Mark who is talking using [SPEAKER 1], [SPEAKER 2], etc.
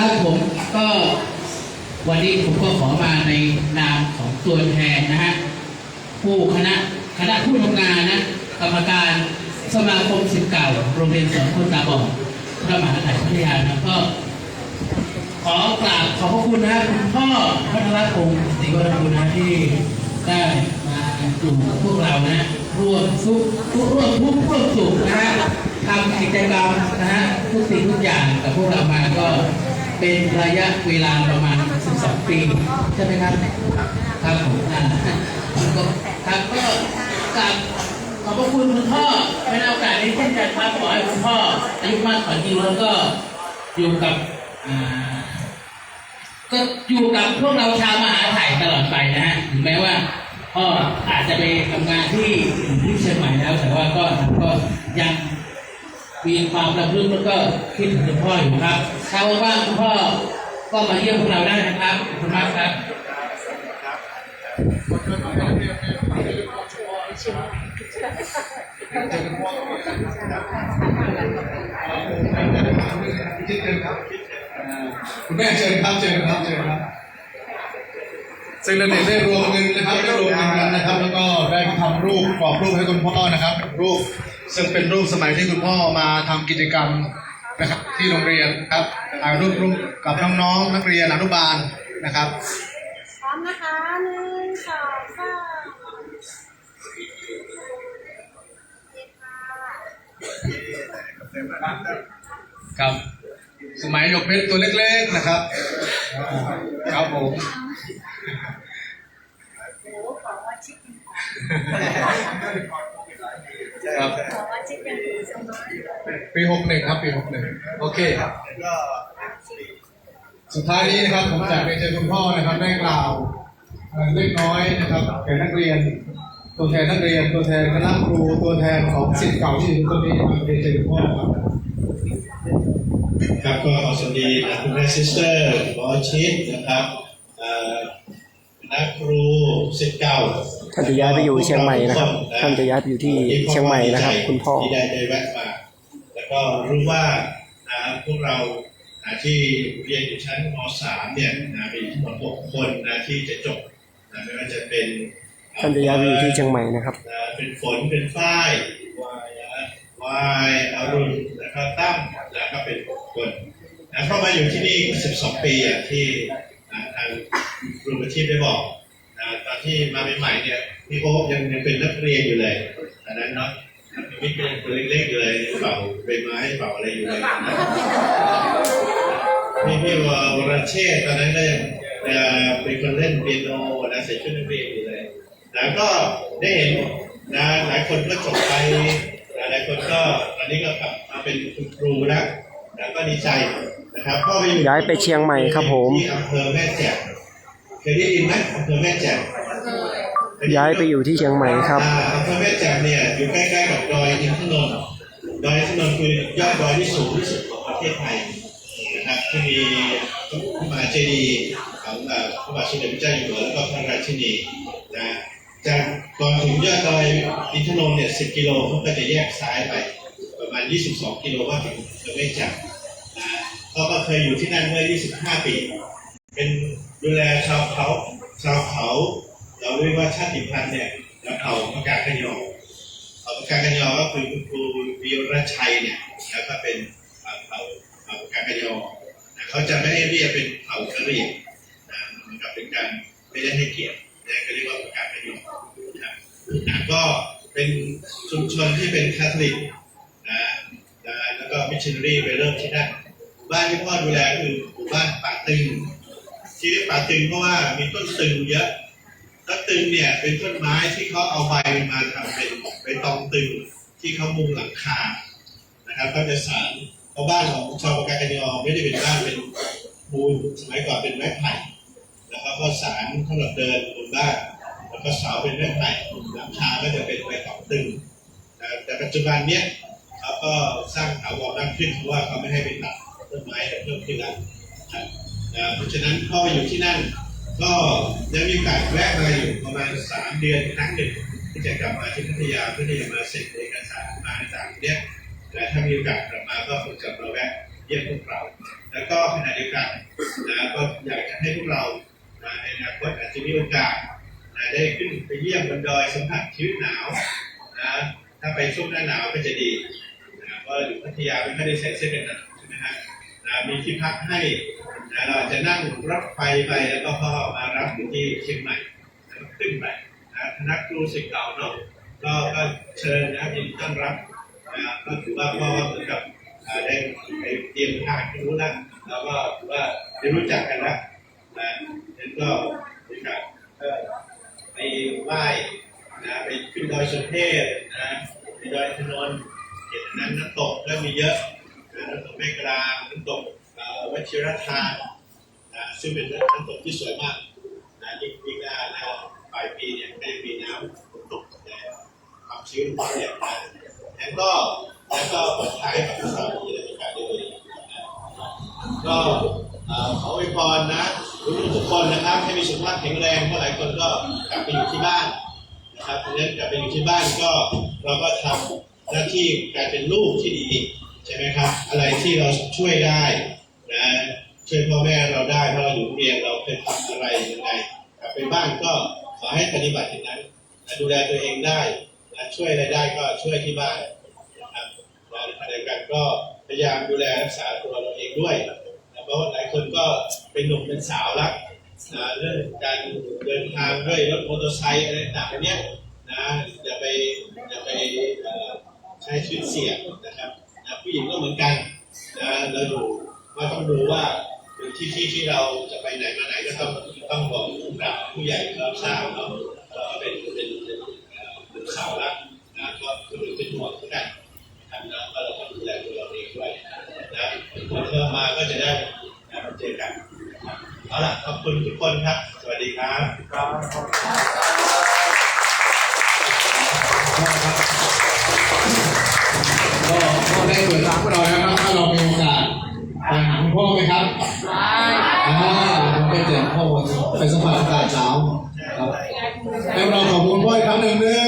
[SPEAKER 1] ครับผมก็วันนี้ผมก็ขอมาในนามของตัวแทนนะฮะผู้คณะคณะผู้ทำงานนะกรรมการสมาคมศิษย์เก่าโรงเรียนสอนคนตาบอดพระมหาไทยพัทยานะก็ ขอกราบขอบพระคุณนะคุณพ่อพัทรพงศ์ศรีวรกุลนะที่ได้มาอยู่กับพวกเรานะร่วมสุขร่วมทุกข์ร่วมสุขนะฮะทำกิจกรรมนะฮะทุกสิ่งทุกอย่างกับพวกเรามาก็ เป็นระยะเวลาประมาณ 12 ปี ใช่ไหมครับ ครับผมอ่าก็ครับก็กราบขอบพระคุณคุณพ่อในโอกาสนี้เช่นกันครับขอให้คุณพ่ออายุมากขอยืนแล้วก็อยู่กับอ่าก็อยู่กับพวกเราชาวมหาไทยตลอดไปนะฮะถึงแม้ว่าพ่ออาจจะไปทำงานที่ที่เชียงใหม่แล้วแต่ว่าก็ก็ยัง มีความระลึกแล้วก็คิดถึงคุณพ่ออยู่ครับถ้าว่างคุณพ่อก็มาเยี่ยมพวกเราได้นะครับขอบคุณมากครับ
[SPEAKER 2] คุณแม่เชิญครับเชิญครับเชิญครับซึ่งเราเนี่ยได้รวมเงินนะครับได้รวมเงินกันนะครับ แล้วก็ได้ทำรูปกรอบรูปให้คุณพ่อนะครับรูป ซึ่งเป็นรูปสมัยที่คุณพ่อมาทำกิจกรรมนะครับที่โรงเรียนครับถ่ายรูปร่วมกับน้องๆนักเรียนอนุบาลนะครับ
[SPEAKER 3] พร้อมนะคะหนึ่งสองสาม
[SPEAKER 2] ครับ สมัยหยกเพชรตัวเล็กๆนะครับครับผม
[SPEAKER 3] โอ้ขอว่าชิคกี้
[SPEAKER 2] ครับ
[SPEAKER 3] ขอว่าชิ คเป็นสมัย
[SPEAKER 2] ปีหกหนึ่งครับปีหกหนึ่งโอเคครับ สุดท้ายนี้นะครับผมอยากเรียนเชิญคุณพ่อนะครับได้กล่าวเอ่อเล็กน้อยนะครับแก่นักเรียน ตัวแทนนักเรียน ตัวแทนคณะครูตัวแทนของศิษย์เก่าที่อยู่ตรงนี้ครับเรียนเชิญคุณพ่อครับ
[SPEAKER 4] ครับก็ขอสวัสดีนะคุณแม่ซิสเตอร์หมอชิดนะครับเอ่อคณะครูศิษย์เก่า
[SPEAKER 5] ท่านจะย้ายไปอยู่เชียงใหม่นะครับ ท่านจะย้ายไปอยู่ที่เชียงใหม่นะครับ คุณพ่อ
[SPEAKER 4] ที่ได้ได้แวะมาแล้วก็รู้ว่านะพวกเรานะที่เรียนอยู่ชั้นม .3 เนี่ยนะมีทั้งหมด6คนนะที่จะจบนะไม่ว่าจะเป็น
[SPEAKER 5] ท่านจะย้ายไปอยู่ที่เชียงใหม่นะครับ
[SPEAKER 4] นะเป็นฝนเป็นฝ้ายวายนะวายอรุณนะครับตั้มแล้วก็เป็นคนนะเข้ามาอยู่ที่นี่ก็12 ปีอะที่อ่าทางครูประทีปได้บอกนะตอน ที่มาใหม่ๆเนี่ยพี่โอ๊คยังยังเป็นนักเรียนอยู่เลยตอนนั้นเนาะยังไม่เป็นตัวเล็กๆอยู่เลยเป่าใบไม้เป่าอะไรอยู่เลยพี่พี่วรเชษฐ์ตอนนั้นก็ยังเอ่อเป็นคนเล่นเปียโนนะใส่ชุดนักเรียนอยู่เลยแล้วก็ได้เห็นนะหลายคนก็จบไปหลายคนก็ตอนนี้ก็กลับมาเป็นคุณครูแล้วแล้วก็ดีใจนะครับก็ไปอยู่
[SPEAKER 5] ย้ายไปเชียงใหม่ครับผม
[SPEAKER 4] ที่อำเภอแม่แจ่มเคยได้ยินไหมอำเภอแม่แจ่ม
[SPEAKER 5] ย้ายไปอยู่ที่เชียงใหม่ครับ
[SPEAKER 4] อ่าอำเภอแม่แจ่มเนี่ยอยู่ใกล้ๆกับดอยอินทนนท์ดอยอินทนนท์คือยอดดอยที่สูงที่สุดของประเทศไทยนะครับที่มีพระมหาเจดีย์ของพระบาทสมเด็จพระเจ้าอยู่หัวแล้วก็พระราชินีนะจากก่อนถึงยอดดอยอินทนนท์เนี่ย10 กิโลเขาก็จะแยกซ้ายไป ประมาณ 22 กิโลก็ถึงอำเภอแม่แจ่มนะเขาก็เคยอยู่ที่นั่นเมื่อ 25 ปี เป็นดูแลชาวเขาชาวเขา เราเรียกว่าชาติพันธุ์เนี่ยแล้วเผ่าปากาขยอเผ่าปากาขยอก็คือคุณครูวิรชัยเนี่ยแล้วก็เป็นเผ่าเผ่าปากาขยอเขาจะไม่ให้เรียกเป็นเผ่ากะเหรี่ยงนะเหมือนกับเป็นการไม่ได้ให้เกียรตินะก็เรียกว่าปากาขยอนะก็เป็นชุมชนที่เป็นคาทอลิกนะแล้วก็มิชชันนารีไปเริ่มที่นั่นหมู่บ้านที่พ่อดูแลคือหมู่บ้านป่าตึงที่เรียกป่าตึงเพราะว่ามีต้นตึงเยอะ ต้นตึงเนี่ยเป็นต้นไม้ที่เขาเอาใบมาทำเป็นใบตองตึงที่เขามุงหลังคานะครับเขาจะสารเพราะบ้านของชาวปากากยอไม่ได้เป็นบ้านเป็นปูนสมัยก่อนเป็นไม้ไผ่แล้วเขาก็สารสำหรับเดินบนบ้านแล้วก็เสาเป็นไม้ไผ่หลังคาก็จะเป็นใบตองตึงแต่ปัจจุบันเนี้ยเขาก็สร้างถาวรมากขึ้นเพราะว่าเขาไม่ให้ไปตัดต้นไม้เพิ่มขึ้นแล้วนะเพราะฉะนั้นพ่ออยู่ที่นั่น ก็ยังมีโอกาสแวะมาอยู่ประมาณสามเดือนครั้งหนึ่งที่จะกลับมาที่พัทยาเพื่อที่จะมาเซ็นเอกสารมาต่างประเทศแต่ถ้ามีโอกาสกลับมาก็คงจะมาแวะเยี่ยมพวกเรา แล้วก็ขณะเดียวกันนะก็อยากจะให้พวกเราในอนาคตอาจจะมีโอกาสนะได้ขึ้นไปเยี่ยมบนดอยสัมผัสชีวิตหนาวนะถ้าไปช่วงหน้าหนาวก็จะดีนะเพราะอยู่พัทยาไม่ค่อยได้ใส่เสื้อกันหนาวใช่ไหมฮะนะมีที่พักให้ เราจะนั่งรถไฟไปแล้วก็พ่อมารับอยู่ที่เชียงใหม่แล้วก็ขึ้นไปนะคณะครูศิษย์เก่าเนาะก็ก็เชิญนะยินดีต้อนรับนะก็ถือว่าพ่อเหมือนกับได้ไปเตรียมทางรู้แล้วแล้วก็ถือว่าได้รู้จักกันแล้วนะแล้วก็มีการไปไหว้นะไปขึ้นดอยสุเทพนะไปดอยถนนเห็นนั้นน้ำตกก็มีเยอะน้ำตกแม่กลางน้ำตก วชิรทานนะซึ่งเป็นน้ำตกที่สวยมากนะยิ่งยิ่งหน้าหน้าปลายปีเนี่ยก็จะมีน้ำตกแต่ความชื้นเนี่ยนะแล้วก็แล้วก็เปิดท้ายกับสาวที่ได้มีการด้ดีก็ขออวยพรนะทุกคนนะครับให้มีสุขภาพแข็งแรงเพราะหลายคนก็กลับไปอยู่ที่บ้านนะครับเพราะฉะนั้นกลับไปอยู่ที่บ้านก็เราก็ทำหน้าที่การเป็นลูกที่ดีใช่ไหมครับ อะไรที่เราช่วยได้ นะช่วยพ่อแม่เราได้เพราเราอยู่โรงเรียนเราเคยทำอะไรยังไงกลับไปบ้านก็ขอให้ปฏิบัติอย่างนั้นนะดูแลตัวเองได้นะช่วยอะไรได้ก็ช่วยที่บ้านนะครับและขณะเดียวกันก็พยายามดูแลรักษาตัวเราเองด้วยนะเพราะว่าหลายคนก็เป็นหนุ่มเป็นสาวแล้วนะเรื่องการเดินทางด้วยรถมอเตอร์ไซค์อะไรต่างๆเนี้ยนะอย่าไปอย่าไปใช้ชีวิตเสี่ยงนะครับนะผู้หญิงก็เหมือนกันนะเราอยู่ ก็ต้องดูว่าที่ที่ที่เราจะไปไหนมาไหนก็ต้องต้องบอกผู้กล่ผู้ใหญ่รับทราบเนาะก็เป็นเป็นเป็นเอ่อเสาวแล้วนะก็คือเป็นห่วงเหมือนกันทำแล้วก็เราต้องดูแลตัวเราเองด้วยนะพอเธอมาก็จะได้นะเจอกันเอาล่ะขอบคุณทุกคนครับ สวัสดีครับ
[SPEAKER 2] ก็พ่อได้เปิดร้านพวกเราแล้วครับ พ่อไหมครับอ่าผมไปเจอพ่อไปสัมผัสอากาศหนาวครับแล้วเราขอบคุณพ่ออีกครั้งหนึ่งหนึ่งสองสาม
[SPEAKER 3] ขอ